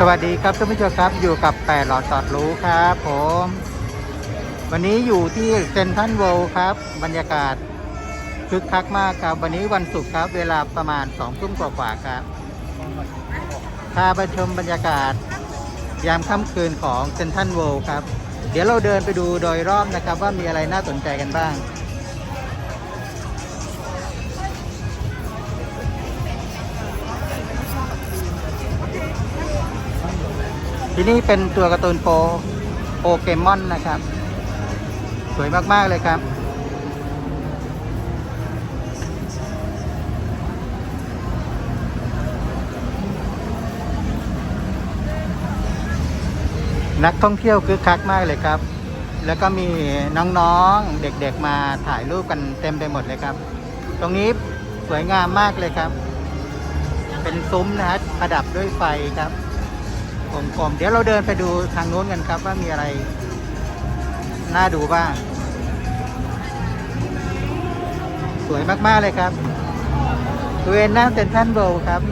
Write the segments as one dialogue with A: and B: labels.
A: สวัสดีครับท่านผู้ชมครับอยู่กับแปดหลอดสอดรู้ครับผม วันนี้อยู่ที่เซนทรัลเวลครับ บรรยากาศคึกคักมากครับ วันนี้วันศุกร์ครับ เวลาประมาณสองทุ่มกว่าๆครับพาไปชมบรรยากาศ ยามค่ำคืนของเซนทรัลเวลครับ เดี๋ยวเราเดินไปดูโดยรอบนะครับ ว่ามีอะไรน่าสนใจกันบ้าง ที่นี่เป็นตัวการ์ตูนโปโปเกมอนนะครับ สวยมาก ๆ เลยครับ นักท่องเที่ยวคึกคักมากเลยครับ แล้วก็มีน้องๆ เด็กๆ มาถ่ายรูปกันเต็มไปหมดเลยครับ ตรงนี้สวยงามมากเลยครับ เป็นซุ้มนะฮะประดับด้วยไฟครับ กลมๆเดี๋ยวเราเดินไปดูทางโน้นกันครับว่ามีอะไร น่าดูบ้าง สวยมากๆเลยครับบริเวณหน้าเซ็นทรัลเวิลด์ครับ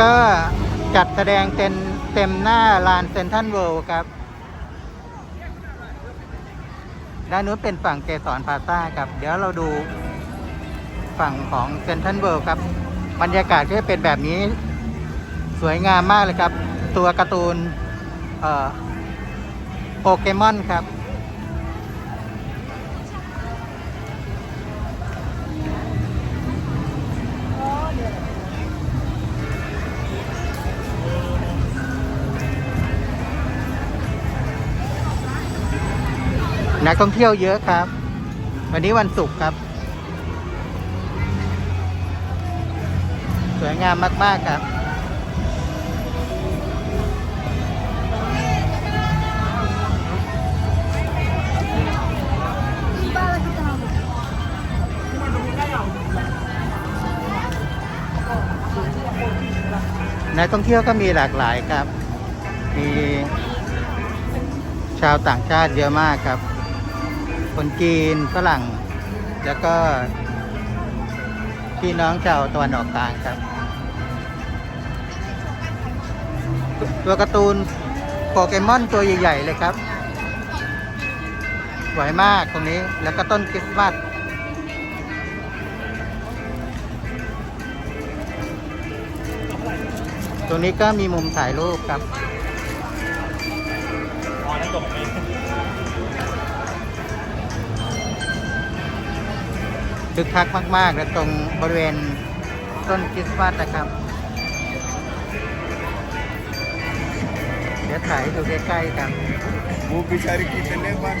A: ก็จัดแสดงเต็มเต็มหน้าลานเซนทัลเวิลด์ครับ ด้านนู้นเป็นฝั่งเกสรพาซ่าครับ เดี๋ยวเราดูฝั่งของเซนทันเวิลด์ครับ บรรยากาศก็จะเป็นแบบนี้สวยงามมากเลยครับ ตัวการ์ตูนโปเกมอนครับ นักท่องเที่ยวเยอะครับ วันนี้วันศุกร์ครับ สวยงามมาก ๆ ครับ นักท่องเที่ยวก็มีหลากหลายครับ มีชาวต่างชาติเยอะมากครับ คนจีนฝรั่ง แล้วก็พี่น้องชาวตะวันออกกลางครับ ตัวการ์ตูนโปเกมอนตัวใหญ่ ๆ เลยครับสวยมากตรงนี้ แล้วก็ต้นคริสต์มาสตรงนี้ก็มีมุมถ่ายรูปครับ คึกคักมากๆและตรงบริเวณต้นคริสต์มาสนะครับ เดี๋ยวถ่ายดูใกล้ๆกันบู
B: บิชาริกิเตเลบัน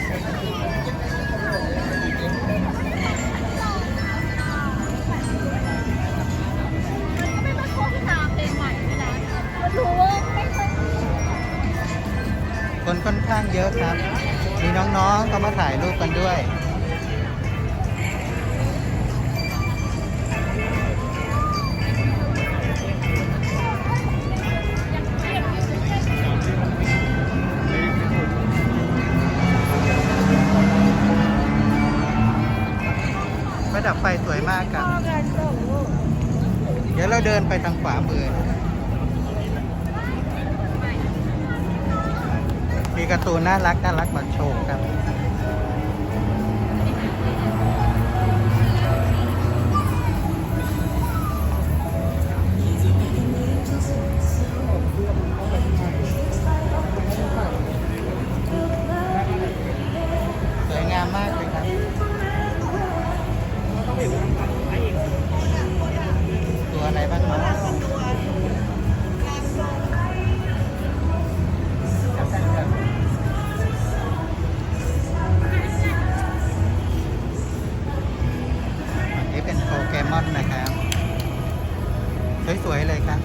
B: ค
A: นค่อนข้างเยอะครับ มีน้องๆก็มาถ่ายรูปกันด้วย ระดับไฟสวยมากครับ เดี๋ยวเราเดินไปทางขวามือมีการ์ตูนน่ารักน่ารักมาโชว์ครับ สวยๆเลยครับ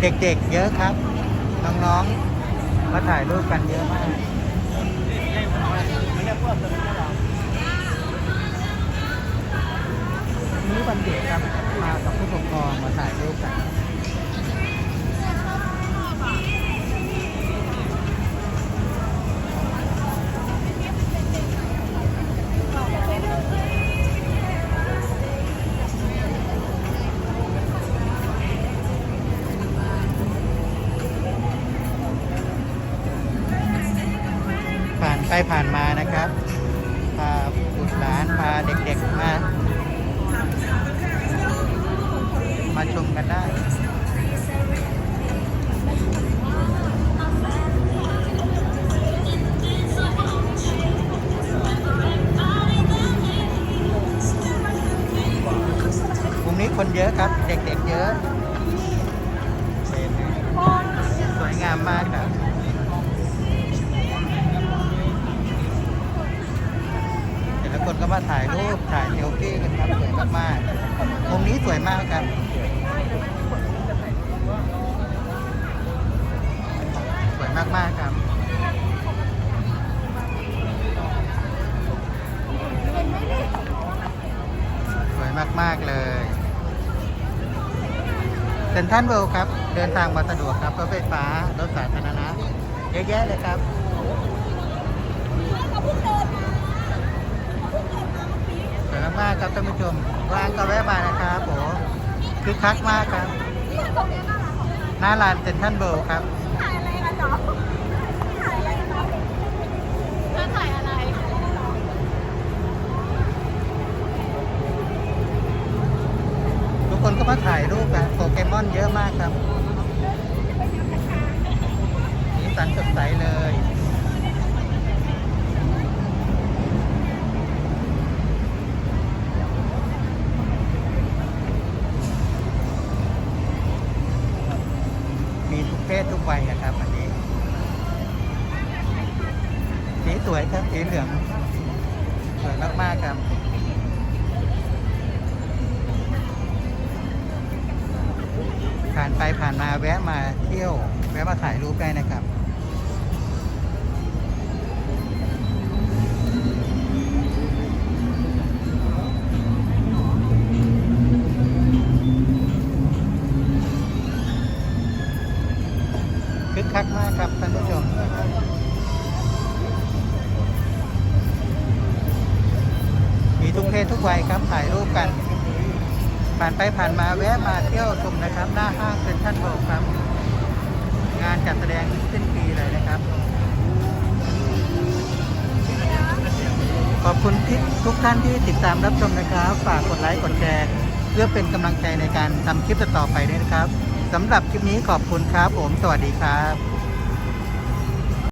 A: เด็กๆ เยอะครับ น้องๆ มาถ่ายรูปกันเยอะมาก นี้วันเด็กครับ มากับผู้ปกครองมาถ่ายรูปกัน ผ่านไปผ่านมานะครับพาบุตรหลานพาเด็กๆมามาชมกันได้กลุ่มนี้คนเยอะครับ เด็กๆเยอะ สวยงามมากครับ มาถ่ายรูปถ่ายเซลฟี่กันครับสวยมากๆมุมนี้สวยมากครับสวยมากๆครับสวยมากๆเลยเซ็นทรัลเวิลด์ครับ เดินทางมาสะดวกครับรถไฟฟ้ารถสาธารณะเยอะแยะเลยครับส วยมากๆครับท่านผู้ชมว่างก็แวะมานะครับโอ้คึกคักมากครับ
B: เนี่ยตรงเนี้ยน่ารัก
A: หน้านเซ็นทรัลเวิลด์ครับ
B: ถ่ายอะไรกันเนาะถ่ายอะไรกันเนาะเธอถ่ายอะไร
A: ทุกคนก็มาถ่ายรูปกันโปเกมอนเยอะมากครับสีสันสดใสเลย มีทุกเพศทุกวัย นะครับอันนี้ สีสวยครับสีเหลือง สวยมากๆครับผ่านไปผ่านมาแวะมาเที่ยว แวะมาถ่ายรูปได้นะครับ ทุกวัยครับถ่ายรูปกัน ผ่านไปผ่านมาแวะมาเที่ยวชมนะครับ หน้าห้างเซ็นทรัลเวิลด์ครับ งานจัดแสดงสิ้นปีเลยนะครับ ขอบคุณที่ทุกท่านที่ติดตามรับชมนะครับ ฝากกดไลค์กดแชร์เพื่อเป็นกำลังใจในการทำคลิปต่อไปด้วยนะครับสำหรับคลิปนี้ขอบคุณครับ ผม สวัสดีครับ